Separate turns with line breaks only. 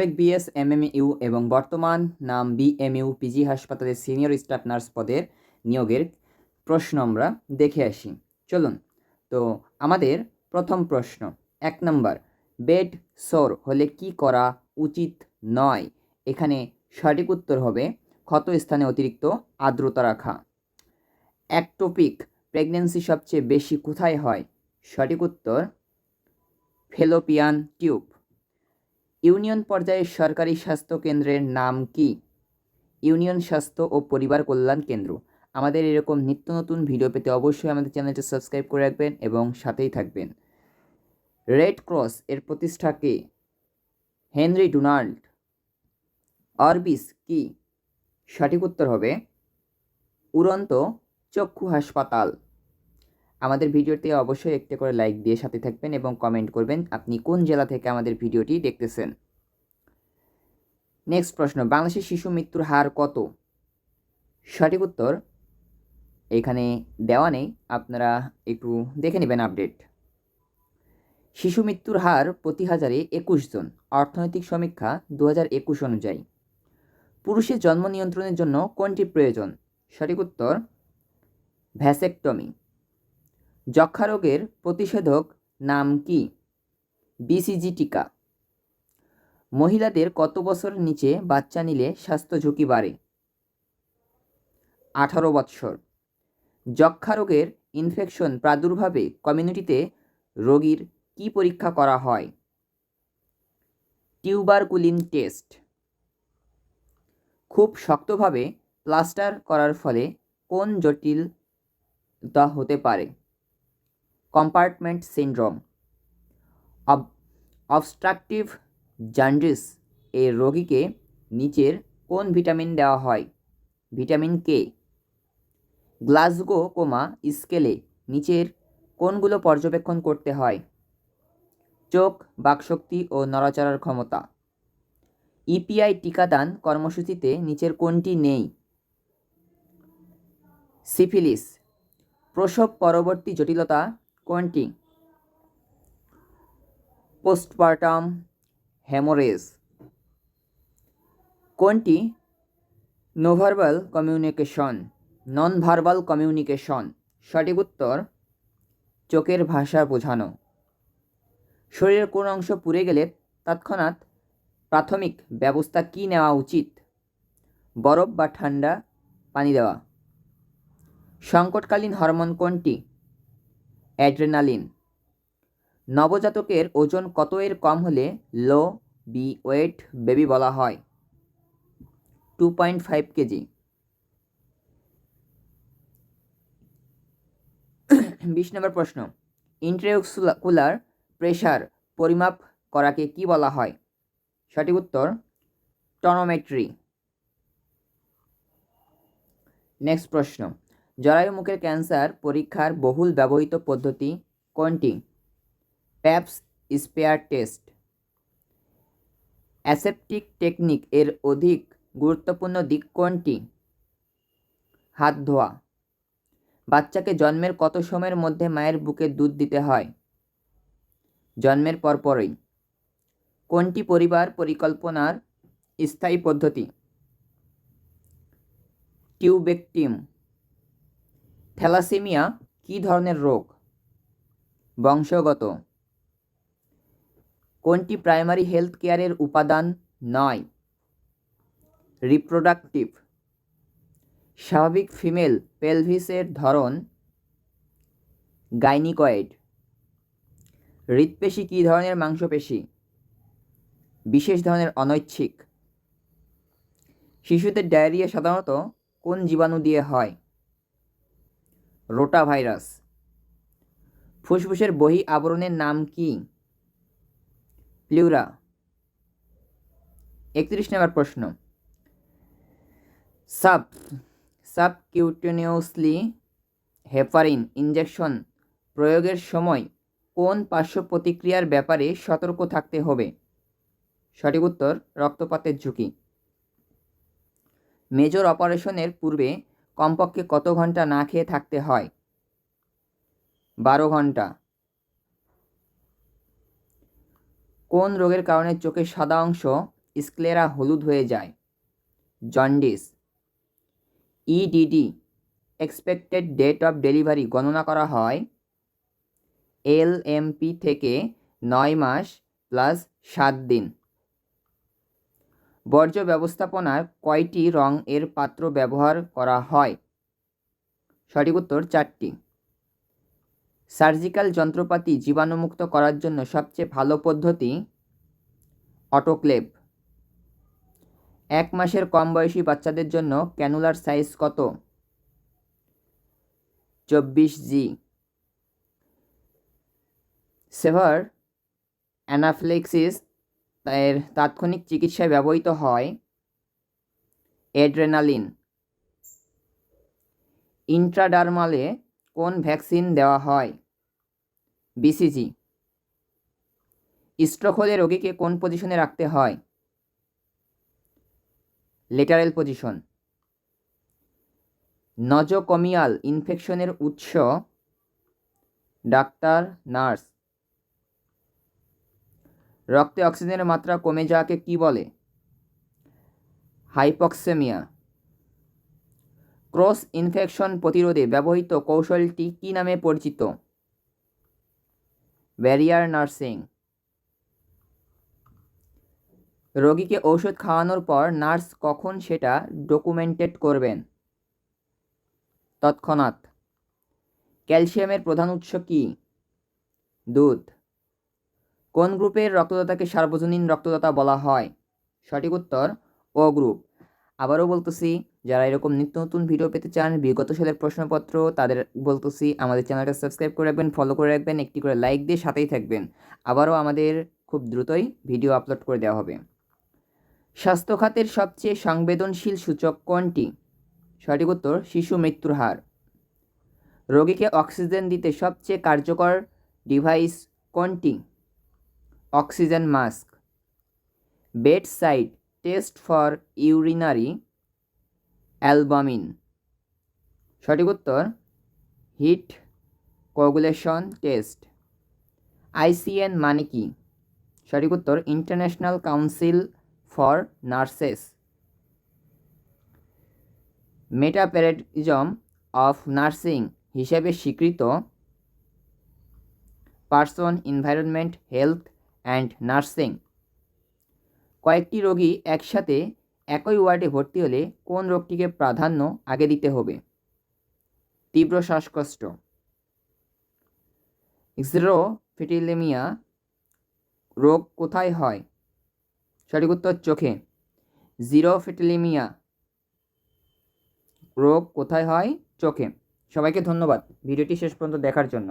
সাবেক BS, MMU এবং বর্তমান নাম বিএমইউ, পিজি হাসপাতালের সিনিয়র স্টাফ নার্স পদের নিয়োগের প্রশ্ন আমরা দেখে আসি। চলুন, তো আমাদের প্রথম প্রশ্ন, এক নম্বর, বেড সোর হলে কি করা উচিত নয়? এখানে সঠিক উত্তর হবে ক্ষত স্থানে অতিরিক্ত আর্দ্রতা রাখা। একটোপিক প্রেগনেন্সি সবচেয়ে বেশি কোথায় হয়? সঠিক উত্তর, ফেলোপিয়ান টিউব। ইউনিয়ন পর্যায়ে সরকারি স্বাস্থ্য কেন্দ্রের নাম কি? ইউনিয়ন স্বাস্থ্য ও পরিবার কল্যাণ কেন্দ্র। আমাদের এরকম নিত্য নতুন ভিডিও পেতে অবশ্যই আমাদের চ্যানেলটি সাবস্ক্রাইব করে রাখবেন এবং সাথেই থাকবেন। রেড ক্রস এর প্রতিষ্ঠাকে হেনরি ডোনাল্ড। অরবিস কি? সঠিক উত্তর হবে উড়ন্ত চক্ষু হাসপাতাল। আমাদের ভিডিওতে অবশ্যই একটি করে লাইক দিয়ে সাথে থাকবেন এবং কমেন্ট করবেন আপনি কোন জেলা থেকে আমাদের ভিডিওটি দেখতেছেন। নেক্সট প্রশ্ন, বাংলাদেশের শিশু মৃত্যুর হার কত? সঠিক উত্তর এখানে দেওয়া নেই, আপনারা একটু দেখে নেবেন আপডেট। শিশু মৃত্যুর হার প্রতি হাজারে একুশ জন, অর্থনৈতিক সমীক্ষা দু হাজার একুশ অনুযায়ী। পুরুষের জন্ম নিয়ন্ত্রণের জন্য কোনটি প্রয়োজন? সঠিক উত্তর ভ্যাসেকটমি। যক্ষা রোগের প্রতিষেধক নাম কি? বিসিজি টিকা। মহিলাদের কত বছর নিচে বাচ্চা নিলে স্বাস্থ্য ঝুঁকি বাড়ে? আঠারো বৎসর। যক্ষা রোগের ইনফেকশন প্রাদুর্ভাবে কমিউনিটিতে রোগীর কি পরীক্ষা করা হয়? টিউবারকুলিন টেস্ট খুব শক্তভাবে প্লাস্টার করার ফলে কোন জটিলতা হতে পারে? কম্পার্টমেন্ট সিন্ড্রোম অবস্ট্রাকটিভ জান্ডিস এর রোগীকে নিচের কোন ভিটামিন দেওয়া হয়? Vitamin K? গ্লাসগো কোমা স্কেলে নিচের কোনগুলো পর্যবেক্ষণ করতে হয়? চোখ, বাকশক্তি ও নড়াচড়ার ক্ষমতা। ইপিআই টিকাদান কর্মসূচিতে নিচের কোনটি নেই? সিফিলিস। প্রসব পরবর্তী জটিলতা কোনটি পোস্টপার্টাম হেমোরেজ। কোনটি nonverbal communication non verbal communication, সঠিক উত্তর, চোখের ভাষা বোঝানো। শরীরের কোন অংশ পুড়ে গেলে তৎক্ষণাৎ প্রাথমিক ব্যবস্থা কী নেওয়া উচিত? বরফ বা ঠান্ডা পানি দেওয়া। সংকটকালীন হরমোন কোনটি? অ্যাড্রেনালিন। নবজাতকের ওজন কত এর কম হলে লো বি ওয়েট বেবি বলা হয়? Two point five KG. বিশ নম্বর প্রশ্ন। ইন্ট্রেকুলার প্রেশার পরিমাপ করাকে কি বলা হয়? সঠিক উত্তর, টনোমেট্রি। নেক্সট প্রশ্ন। জরায়ু মুখের ক্যান্সার পরীক্ষার বহুল ব্যবহৃত পদ্ধতি কোনটি? Pap's smear test. Aseptic technique এর অধিক গুরুত্বপূর্ণ দিক কোনটি? হাত ধোয়া। বাচ্চাকে জন্মের কত সময়ের মধ্যে মায়ের বুকে দুধ দিতে হয়? জন্মের পরপরই কোনটি পরিবার পরিকল্পনার স্থায়ী পদ্ধতি? টিউবেকটিম। থ্যালাসেমিয়া কী ধরনের রোগ? বংশগত। কোনটি প্রাইমারি হেলথ কেয়ারের উপাদান নয়? রিপ্রোডাক্টিভ। স্বাভাবিক ফিমেল পেলভিসের ধরন গাইনিকয়েড। হৃৎপেশি কী ধরনের মাংসপেশি? বিশেষ ধরনের অনৈচ্ছিক। শিশুদের ডায়রিয়া সাধারণত কোন জীবাণু দিয়ে হয়? Rota virus. ফুসফুসের বহি আবরণের নাম কি? প্লিউরা। একত্রিশ নম্বর প্রশ্ন। সাব সাবকিউটেনিয়াসলি হেপারিন ইঞ্জেকশন প্রয়োগের সময় কোন পার্শ্ব প্রতিক্রিয়ার ব্যাপারে সতর্ক থাকতে হবে? সঠিক উত্তর, রক্তপাতের ঝুঁকি। মেজর অপারেশনের পূর্বে কমপক্ষে কত ঘণ্টা না খেয়ে থাকতে হয়? বারো ঘণ্টা। কোন রোগের কারণে চোখের সাদা অংশ, স্ক্লেরা হলুদ হয়ে যায়? Jaundice. EDD expected date of delivery গণনা করা হয় এলএমপি থেকে নয় মাস প্লাস সাত দিন। বর্জ্য ব্যবস্থাপনার কয়টি রং এর পাত্র ব্যবহার করা হয়? সঠিক উত্তর চারটি। সার্জিক্যাল যন্ত্রপাতি জীবাণুমুক্ত করার জন্য সবচেয়ে ভালো পদ্ধতি অটোক্লেভ। এক মাসের কম বয়সী বাচ্চাদের জন্য ক্যানুলার সাইজ কত? চব্বিশ জি। সেভার অ্যানাফ্লেক্সিস এর তাৎক্ষণিক চিকিৎসায় ব্যবহৃত হয় এড্রেনালিন ইন্ট্রাডার্মালে কোন ভ্যাকসিন দেওয়া হয়? বিসিজি স্ট্রোক হলে রোগীকে কোন পজিশনে রাখতে হয়? Lateral position. নজকমিয়াল ইনফেকশনের উৎস ডাক্তার, নার্স। রক্তে অক্সিজেনের মাত্রা কমে যাওয়াকে কি বলে? হাইপক্সেমিয়া। ক্রস ইনফেকশন প্রতিরোধে ব্যবহৃত কৌশলটি কী নামে পরিচিত? Barrier nursing. রোগীকে ঔষধ খাওয়ানোর পর নার্স কখন সেটা ডকুমেন্টেড করবেন? তৎক্ষণাৎ। ক্যালসিয়ামের প্রধান উৎস কী? দুধ। কোন গ্রুপের রক্তদাতাকে সার্বজনীন রক্তদাতা বলা হয়? সঠিক উত্তর ও গ্রুপ আবারও বলতেছি, যারা এরকম নিত্য নতুন ভিডিও পেতে চান, বিগত সালের প্রশ্নপত্র, তাদের বলতেছি, আমাদের চ্যানেলটা সাবস্ক্রাইব করে রাখবেন ফলো করে রাখবেন, একটি করে লাইক দিয়ে সাথেই থাকবেন। আবারও আমাদের খুব দ্রুতই ভিডিও আপলোড করে দেওয়া হবে। স্বাস্থ্য খাতের সবচেয়ে সংবেদনশীল সূচক কোনটি? সঠিক উত্তর, শিশু মৃত্যুর হার। রোগীকে অক্সিজেন দিতে সবচেয়ে কার্যকর ডিভাইস কোনটি? Oxygen mask. Bed side test for urinary albumin. সঠিক উত্তর, হিট কোগুলেশন টেস্ট। আইসিএন মানে কি? সঠিক উত্তর, International Council for Nurses. Metaparadigm of nursing হিসেবে স্বীকৃত person environment, health and nursing. কয়েকটি রোগী একসাথে একই ওয়ার্ডে ভর্তি হলে কোন রোগটিকে প্রাধান্য আগে দিতে হবে? তীব্র শ্বাসকষ্ট। ফিটিলেমিয়া রোগ কোথায় হয়? সঠিক উত্তর চোখে। ফিটিলিমিয়া রোগ কোথায় হয়? চোখে। সবাইকে ধন্যবাদ। ভিডিওটি শেষ পর্যন্ত দেখার জন্য।